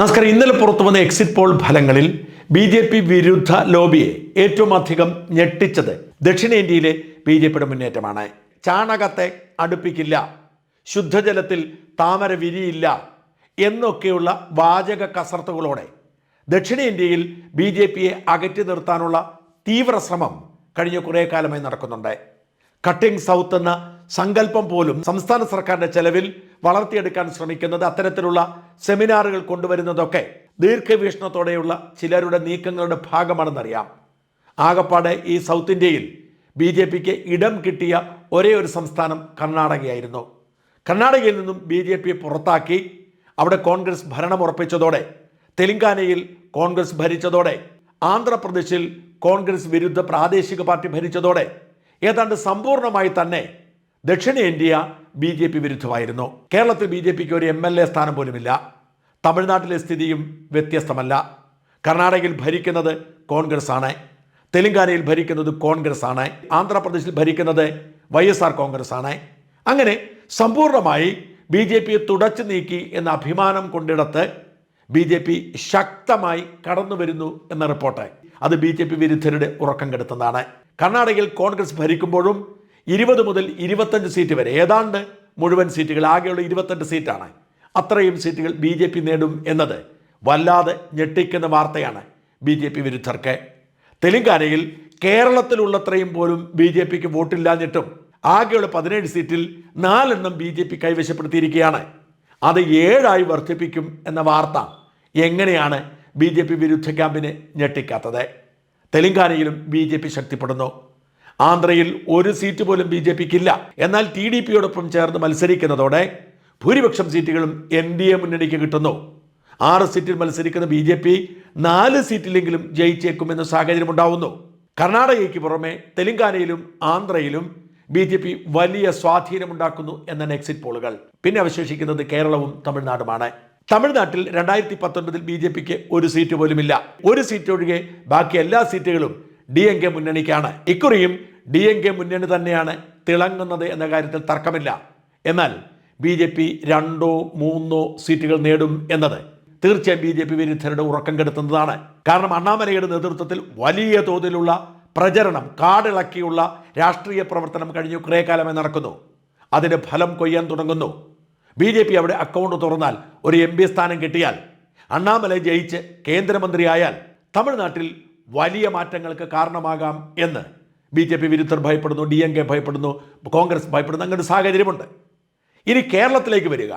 നമസ്കാരം. ഇന്നലെ പുറത്തു വന്ന എക്സിറ്റ് പോൾ ഫലങ്ങളിൽ ബി ജെ പി വിരുദ്ധ ലോബിയെ ഏറ്റവും അധികം ഞെട്ടിച്ചത് ദക്ഷിണേന്ത്യയിലെ ബി ജെ പിയുടെ മുന്നേറ്റമാണ്. ചാണകത്തെ അടുപ്പിക്കില്ല ശുദ്ധജലത്തിൽ താമര വിരിയില്ല എന്നൊക്കെയുള്ള വാചക കസർത്തുകളോടെ ദക്ഷിണേന്ത്യയിൽ ബി ജെ പിയെ അകറ്റി നിർത്താനുള്ള തീവ്ര ശ്രമം കഴിഞ്ഞ കുറേ കാലമായി നടക്കുന്നുണ്ട്. കട്ടിംഗ് സൗത്ത് എന്ന സങ്കല്പം പോലും സംസ്ഥാന സർക്കാരിന്റെ ചെലവിൽ വളർത്തിയെടുക്കാൻ ശ്രമിക്കുന്നത് അത്തരത്തിലുള്ള സെമിനാറുകൾ കൊണ്ടുവരുന്നതൊക്കെ ദീർഘവീക്ഷണത്തോടെയുള്ള ചിലരുടെ നീക്കങ്ങളുടെ ഭാഗമാണെന്നറിയാം. ആകപ്പാടെ ഈ സൗത്ത് ഇന്ത്യയിൽ ബി ജെ പിക്ക് ഇടം കിട്ടിയ ഒരേ ഒരു സംസ്ഥാനം കർണാടകയായിരുന്നു. കർണാടകയിൽ നിന്നും ബി ജെ പിയെ പുറത്താക്കി അവിടെ കോൺഗ്രസ് ഭരണം ഉറപ്പിച്ചതോടെ തെലങ്കാനയിൽ കോൺഗ്രസ് ഭരിച്ചതോടെ ആന്ധ്രാപ്രദേശിൽ കോൺഗ്രസ് വിരുദ്ധ പ്രാദേശിക പാർട്ടി ഭരിച്ചതോടെ ഏതാണ്ട് സമ്പൂർണമായി തന്നെ ദക്ഷിണേന്ത്യ ബി ജെ പി വിരുദ്ധമായിരുന്നു. കേരളത്തിൽ ബി ജെ പിക്ക് ഒരു എം എൽ എ സ്ഥാനം പോലുമില്ല. തമിഴ്നാട്ടിലെ സ്ഥിതിയും വ്യത്യസ്തമല്ല. കർണാടകയിൽ ഭരിക്കുന്നത് കോൺഗ്രസ് ആണ് തെലങ്കാനയിൽ ഭരിക്കുന്നത് കോൺഗ്രസ് ആണ് ആന്ധ്രാപ്രദേശിൽ ഭരിക്കുന്നത് വൈ എസ് ആർ കോൺഗ്രസ് ആണ് അങ്ങനെ സമ്പൂർണമായി ബി ജെ പിയെ തുടച്ചു നീക്കി എന്ന അഭിമാനം കൊണ്ടിടത്ത് ബി ജെ പി ശക്തമായി കടന്നു വരുന്നു എന്ന റിപ്പോർട്ട്. അത് ബി ജെ പി വിരുദ്ധരുടെ ഉറക്കം കെടുത്തുന്നതാണ്. കർണാടകയിൽ കോൺഗ്രസ് ഭരിക്കുമ്പോഴും ഇരുപത് മുതൽ ഇരുപത്തഞ്ച് സീറ്റ് വരെ. ഏതാണ്ട് മുഴുവൻ സീറ്റുകൾ ആകെയുള്ള ഇരുപത്തഞ്ച് സീറ്റാണ്. അത്രയും സീറ്റുകൾ ബി ജെ പി നേടും എന്നത് വല്ലാതെ ഞെട്ടിക്കുന്ന വാർത്തയാണ് ബി ജെ പി വിരുദ്ധർക്ക്. തെലുങ്കാനയിൽ കേരളത്തിലുള്ളത്രയും പോലും ബി ജെ പിക്ക് വോട്ടില്ലാഞ്ഞിട്ടും ആകെയുള്ള പതിനേഴ് സീറ്റിൽ നാലെണ്ണം ബി ജെ പി കൈവശപ്പെടുത്തിയിരിക്കുകയാണ്. അത് ഏഴായി വർദ്ധിപ്പിക്കും എന്ന വാർത്ത എങ്ങനെയാണ് ബി ജെ പി വിരുദ്ധ ക്യാമ്പിനെ ഞെട്ടിക്കാത്തത്? തെലുങ്കാനയിലും ബി ജെ പി ശക്തിപ്പെടുന്നു. ആന്ധ്രയിൽ ഒരു സീറ്റ് പോലും ബി ജെ പിക്കില്ല. എന്നാൽ ടി ഡി പിയോടൊപ്പം ചേർന്ന് മത്സരിക്കുന്നതോടെ ഭൂരിപക്ഷം സീറ്റുകളും എൻ ഡി എ മുന്നണിക്ക് കിട്ടുന്നു. ആറ് സീറ്റിൽ മത്സരിക്കുന്ന ബി ജെ പി നാല് സീറ്റിലെങ്കിലും ജയിച്ചേക്കുമെന്ന സാഹചര്യം ഉണ്ടാവുന്നു കർണാടകയ്ക്ക് പുറമെ തെലങ്കാനയിലും ആന്ധ്രയിലും ബി ജെ പി വലിയ സ്വാധീനമുണ്ടാക്കുന്നു എന്നാണ് എക്സിറ്റ് പോളുകൾ. പിന്നെ അവശേഷിക്കുന്നത് കേരളവും തമിഴ്നാടുമാണ്. തമിഴ്നാട്ടിൽ രണ്ടായിരത്തി പത്തൊൻപതിൽ ബി ജെ പിക്ക് ഒരു സീറ്റ് പോലുമില്ല. ഒരു സീറ്റ് ഒഴികെ ബാക്കി എല്ലാ സീറ്റുകളും ഡി എൻ കെ മുന്നണിക്കാണ്. ഇക്കുറിയും ഡി എൻ കെ മുന്നണി തന്നെയാണ് തിളങ്ങുന്നത് എന്ന കാര്യത്തിൽ തർക്കമില്ല. എന്നാൽ ബി ജെ പി രണ്ടോ മൂന്നോ സീറ്റുകൾ നേടും എന്നത് തീർച്ചയായും ബി ജെ പി വിരുദ്ധരുടെ ഉറക്കം കെടുത്തുന്നതാണ്. കാരണം അണ്ണാമലയുടെ നേതൃത്വത്തിൽ വലിയ തോതിലുള്ള പ്രചരണം കാടിളക്കിയുള്ള രാഷ്ട്രീയ പ്രവർത്തനം കഴിഞ്ഞു കുറേ നടക്കുന്നു. അതിന്റെ ഫലം കൊയ്യാൻ തുടങ്ങുന്നു. ബി ജെ പി അവിടെ അക്കൗണ്ട് തുറന്നാൽ ഒരു എം പി സ്ഥാനം കിട്ടിയാൽ അണ്ണാമല ജയിച്ച് കേന്ദ്രമന്ത്രിയായാൽ തമിഴ്നാട്ടിൽ വലിയ മാറ്റങ്ങൾക്ക് കാരണമാകാം എന്ന് ബി ജെ പി വിരുദ്ധർ ഭയപ്പെടുന്നു ഡി എം കെ ഭയപ്പെടുന്നു കോൺഗ്രസ് ഭയപ്പെടുന്നു അങ്ങനെ സാഹചര്യമുണ്ട്. ഇനി കേരളത്തിലേക്ക് വരിക.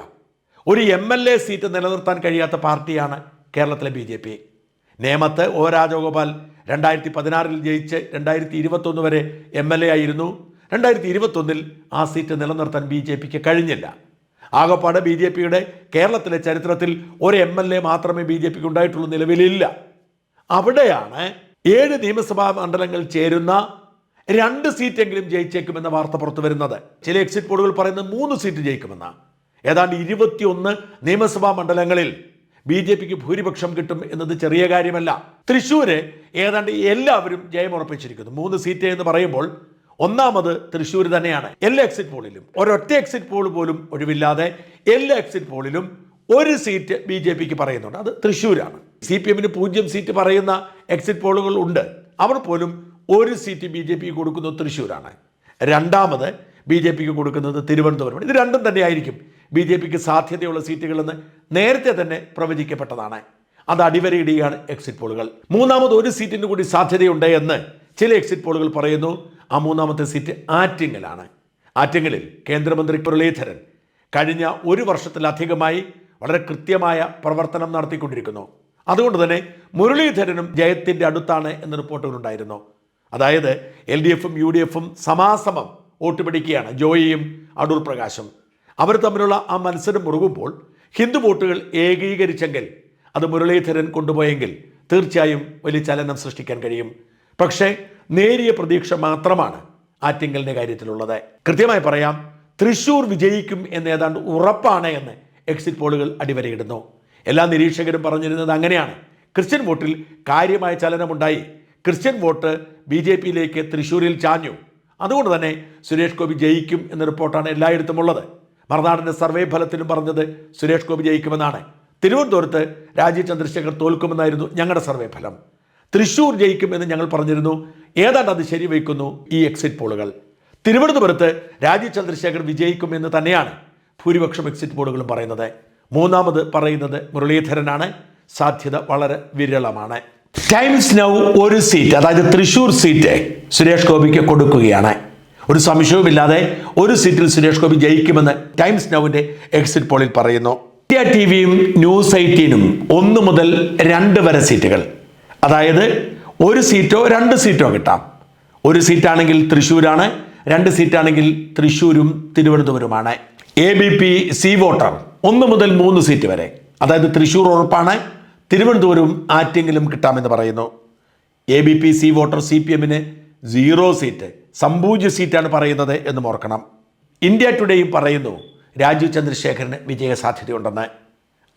ഒരു എം എൽ എ സീറ്റ് നിലനിർത്താൻ കഴിയാത്ത പാർട്ടിയാണ് കേരളത്തിലെ ബി ജെ പി. നേമത്ത് ഒ രാജഗോപാൽ രണ്ടായിരത്തി പതിനാറിൽ ജയിച്ച് രണ്ടായിരത്തി ഇരുപത്തൊന്ന് വരെ എം എൽ എ ആയിരുന്നു. രണ്ടായിരത്തി ഇരുപത്തൊന്നിൽ ആ സീറ്റ് നിലനിർത്താൻ ബി ജെ പിക്ക് കഴിഞ്ഞില്ല. ആകപ്പാട് ബി ജെ പിയുടെ കേരളത്തിലെ ചരിത്രത്തിൽ ഒരു എം എൽ എ മാത്രമേ ബി ജെ പിക്ക് ഉണ്ടായിട്ടുള്ളൂ നിലവിലില്ല. അവിടെയാണ് ഏഴ് നിയമസഭാ മണ്ഡലങ്ങൾ ചേരുന്ന രണ്ട് സീറ്റെങ്കിലും ജയിച്ചേക്കുമെന്ന വാർത്ത പുറത്തു വരുന്നത്. ചില എക്സിറ്റ് പോളുകൾ പറയുന്നത് മൂന്ന് സീറ്റ് ജയിക്കുമെന്ന. ഏതാണ്ട് ഇരുപത്തിയൊന്ന് നിയമസഭാ മണ്ഡലങ്ങളിൽ ബി ജെ പിക്ക് ഭൂരിപക്ഷം കിട്ടും എന്നത് ചെറിയ കാര്യമല്ല. തൃശ്ശൂര് ഏതാണ്ട് എല്ലാവരും ജയമുറപ്പിച്ചിരിക്കുന്നു. മൂന്ന് സീറ്റ് എന്ന് പറയുമ്പോൾ ഒന്നാമത് തൃശ്ശൂർ തന്നെയാണ്. എല്ലാ എക്സിറ്റ് പോളിലും ഒരൊറ്റ എക്സിറ്റ് പോൾ പോലും ഒഴിവില്ലാതെ എല്ലാ എക്സിറ്റ് പോളിലും ഒരു സീറ്റ് ബി ജെ പിക്ക് പറയുന്നുണ്ട്. അത് തൃശ്ശൂരാണ്. സി പി എമ്മിന് പൂജ്യം സീറ്റ് പറയുന്ന എക്സിറ്റ് പോളുകൾ ഉണ്ട്. അവർ പോലും ഒരു സീറ്റ് ബി ജെ പിക്ക് കൊടുക്കുന്നത് തൃശ്ശൂരാണ്. രണ്ടാമത് ബി ജെ പിക്ക് കൊടുക്കുന്നത് തിരുവനന്തപുരമാണ്. ഇത് രണ്ടും തന്നെയായിരിക്കും ബി ജെ പിക്ക് സാധ്യതയുള്ള സീറ്റുകളെന്ന് നേരത്തെ തന്നെ പ്രവചിക്കപ്പെട്ടതാണ്. അത് അടിവരയിടുകയാണ് എക്സിറ്റ് പോളുകൾ. മൂന്നാമത് ഒരു സീറ്റിന് കൂടി സാധ്യതയുണ്ട് എന്ന് ചില എക്സിറ്റ് പോളുകൾ പറയുന്നു. ആ മൂന്നാമത്തെ സീറ്റ് ആറ്റിങ്ങലാണ്. ആറ്റിങ്ങലിൽ കേന്ദ്രമന്ത്രി മുരളീധരൻ കഴിഞ്ഞ ഒരു വർഷത്തിലധികമായി വളരെ കൃത്യമായ പ്രവർത്തനം നടത്തിക്കൊണ്ടിരിക്കുന്നു. അതുകൊണ്ട് തന്നെ മുരളീധരനും ജയത്തിന്റെ അടുത്താണ് എന്ന റിപ്പോർട്ടുകളുണ്ടായിരുന്നു. അതായത് എൽ ഡി എഫും യു ഡി എഫും സമാസമം വോട്ട് പിടിക്കുകയാണ് ജോയിയും അടൂർ പ്രകാശും. അവർ തമ്മിലുള്ള ആ മത്സരം മുറുകുമ്പോൾ ഹിന്ദു വോട്ടുകൾ ഏകീകരിച്ചെങ്കിൽ അത് മുരളീധരൻ കൊണ്ടുപോയെങ്കിൽ തീർച്ചയായും വലിയ ചലനം സൃഷ്ടിക്കാൻ കഴിയും. പക്ഷേ നേരിയ പ്രതീക്ഷ മാത്രമാണ് ആറ്റിങ്കലിന്റെ കാര്യത്തിലുള്ളത്. കൃത്യമായി പറയാം തൃശൂർ വിജയിക്കും എന്ന് ഏതാണ്ട് ഉറപ്പാണ് എന്ന് എക്സിറ്റ് പോളുകൾ അടിവരയിടുന്നു. എല്ലാ നിരീക്ഷകരും പറഞ്ഞിരുന്നത് അങ്ങനെയാണ്. ക്രിസ്ത്യൻ വോട്ടിൽ കാര്യമായ ചലനമുണ്ടായി. ക്രിസ്ത്യൻ വോട്ട് ബി ജെ പിയിലേക്ക് തൃശ്ശൂരിൽ ചാഞ്ഞു. അതുകൊണ്ട് തന്നെ സുരേഷ് ഗോപി ജയിക്കും എന്ന റിപ്പോർട്ടാണ് എല്ലായിടത്തും ഉള്ളത്. മറുനാടിന്റെ സർവേ ഫലത്തിലും പറഞ്ഞത് സുരേഷ് ഗോപി ജയിക്കുമെന്നാണ്. തിരുവനന്തപുരത്ത് രാജീവ് ചന്ദ്രശേഖർ തോൽക്കുമെന്നായിരുന്നു ഞങ്ങളുടെ സർവേ ഫലം. തൃശ്ശൂർ ജയിക്കുമെന്ന് ഞങ്ങൾ പറഞ്ഞിരുന്നു. ഏതാണ്ട് അത് ശരിവയ്ക്കുന്നു ഈ എക്സിറ്റ് പോളുകൾ. തിരുവനന്തപുരത്ത് രാജീവ് ചന്ദ്രശേഖർ വിജയിക്കുമെന്ന് തന്നെയാണ് ഭൂരിപക്ഷം എക്സിറ്റ് പോളുകളും പറയുന്നത്. മൂന്നാമത് പറയുന്നത് മുരളീധരനാണ്. സാധ്യത വളരെ വിരളമാണ്. ടൈംസ് നൗ ഒരു സീറ്റ് അതായത് തൃശൂർ സീറ്റ് സുരേഷ് ഗോപിക്ക് കൊടുക്കുകയാണ്. ഒരു സംശയവുമില്ലാതെ ഒരു സീറ്റിൽ സുരേഷ് ഗോപി ജയിക്കുമെന്ന് ടൈംസ് നൗവിന്റെ എക്സിറ്റ് പോളിൽ പറയുന്നു. ഇന്ത്യ ടി വിയും ന്യൂസ് എയ്റ്റീനും ഒന്ന് മുതൽ രണ്ട് വരെ സീറ്റുകൾ അതായത് ഒരു സീറ്റോ രണ്ട് സീറ്റോ കിട്ടാം. ഒരു സീറ്റാണെങ്കിൽ തൃശ്ശൂരാണ് രണ്ട് സീറ്റാണെങ്കിൽ തൃശ്ശൂരും തിരുവനന്തപുരമാണ് A B P C voter ഒന്ന് മുതൽ മൂന്ന് സീറ്റ് വരെ. അതായത് തൃശ്ശൂർ ഉറപ്പാണ് തിരുവനന്തപുരം ആറ്റെങ്കിലും കിട്ടാമെന്ന് പറയുന്നു. A B P C voter C P എമ്മിന് സീറോ സീറ്റ് സമ്പൂജ്യ സീറ്റാണ് പറയുന്നത് എന്ന് ഓർക്കണം. ഇന്ത്യ ടുഡേയും പറയുന്നു രാജീവ് ചന്ദ്രശേഖരന് വിജയ സാധ്യതയുണ്ടെന്ന്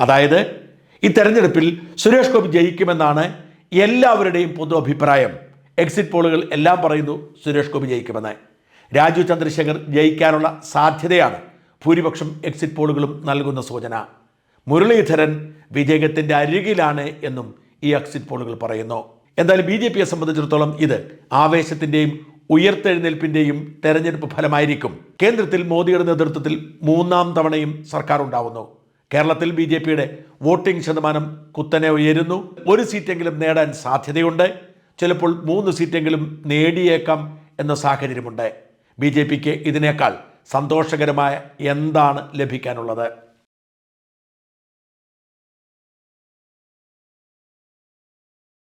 അതായത് ഈ തെരഞ്ഞെടുപ്പിൽ സുരേഷ് ഗോപി ജയിക്കുമെന്നാണ് എല്ലാവരുടെയും പൊതു അഭിപ്രായം. എക്സിറ്റ് പോളുകൾ എല്ലാം പറയുന്നു സുരേഷ് ഗോപി ജയിക്കുമെന്ന്. രാജീവ് ചന്ദ്രശേഖർ ജയിക്കാനുള്ള സാധ്യതയാണ് ഭൂരിപക്ഷം എക്സിറ്റ് പോളുകളും നൽകുന്ന സൂചന. മുരളീധരൻ വിജയത്തിന്റെ അരികിലാണ് എന്നും ഈ എക്സിറ്റ് പോളുകൾ പറയുന്നു. എന്തായാലും ബി ജെ പിയെ സംബന്ധിച്ചിടത്തോളം ഇത് ആവേശത്തിന്റെയും ഉയർത്തെഴുന്നേൽപ്പിന്റെയും തെരഞ്ഞെടുപ്പ് ഫലമായിരിക്കും. കേന്ദ്രത്തിൽ മോദിയുടെ നേതൃത്വത്തിൽ മൂന്നാം തവണയും സർക്കാർ ഉണ്ടാവുന്നു. കേരളത്തിൽ ബി ജെ പിയുടെ വോട്ടിംഗ് ശതമാനം കുത്തനെ ഉയരുന്നു. ഒരു സീറ്റെങ്കിലും നേടാൻ സാധ്യതയുണ്ട്. ചിലപ്പോൾ മൂന്ന് സീറ്റെങ്കിലും നേടിയേക്കാം എന്ന സാഹചര്യമുണ്ട്. ബി ജെ പിക്ക് ഇതിനേക്കാൾ സന്തോഷകരമായ എന്താണ് ലഭിക്കാനുള്ളത്?